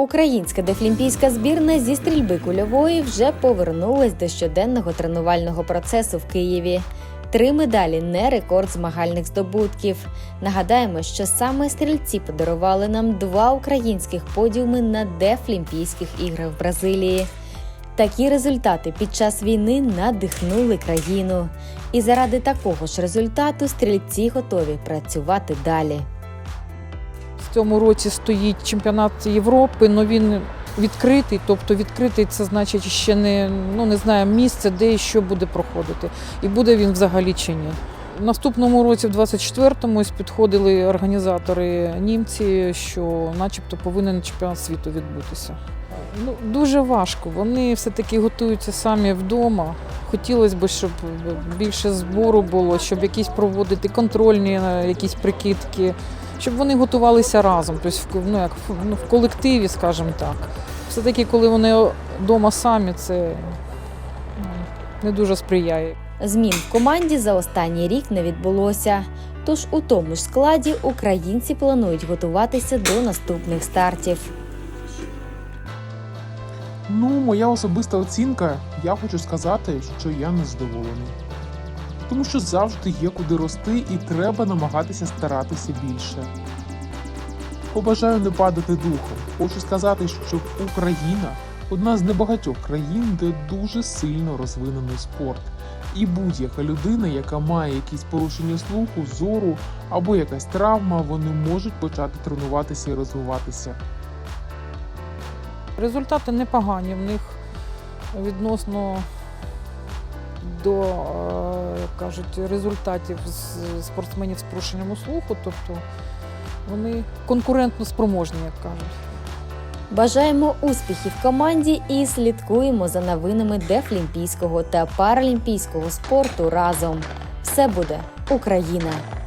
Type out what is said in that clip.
Українська дефлімпійська збірна зі стрільби кульової вже повернулась до щоденного тренувального процесу в Києві. Три медалі не рекорд змагальних здобутків. Нагадаємо, що саме стрільці подарували нам два українських подіуми на Дефлімпійських іграх в Бразилії. Такі результати під час війни надихнули країну. І заради такого ж результату стрільці готові працювати далі. В цьому році стоїть чемпіонат Європи, але він відкритий. Тобто відкритий це значить ще не, ну, не знаю, місце, де і що буде проходити. І буде він взагалі чи ні. В наступному році, в 24-му, ось підходили організатори німці, що начебто повинен чемпіонат світу відбутися. Ну, дуже важко. Вони все-таки готуються самі вдома. Хотілося б, щоб більше збору було, щоб якісь проводити контрольні е, якісь прикидки, щоб вони готувалися разом, тобто в, ну, як, в- ну, в колективі, скажімо так. Все-таки, коли вони вдома самі, це ну, не дуже сприяє. Змін в команді за останній рік не відбулося. Тож у тому ж складі українці планують готуватися до наступних стартів. Ну, моя особиста оцінка, я хочу сказати, що я не задоволений. Тому що завжди є куди рости і треба намагатися старатися більше. Побажаю не падати духом. Хочу сказати, що Україна одна з небагатьох країн, де дуже сильно розвинений спорт. І будь-яка людина, яка має якісь порушення слуху, зору або якась травма, вони можуть почати тренуватися і розвиватися. Результати непогані. В них відносно до е, кажуть, результатів з спортсменів з порушенням слуху, тобто вони конкурентно спроможні, як кажуть. Бажаємо успіхів команді і слідкуємо за новинами дефлімпійського та паралімпійського спорту разом. Все буде Україна!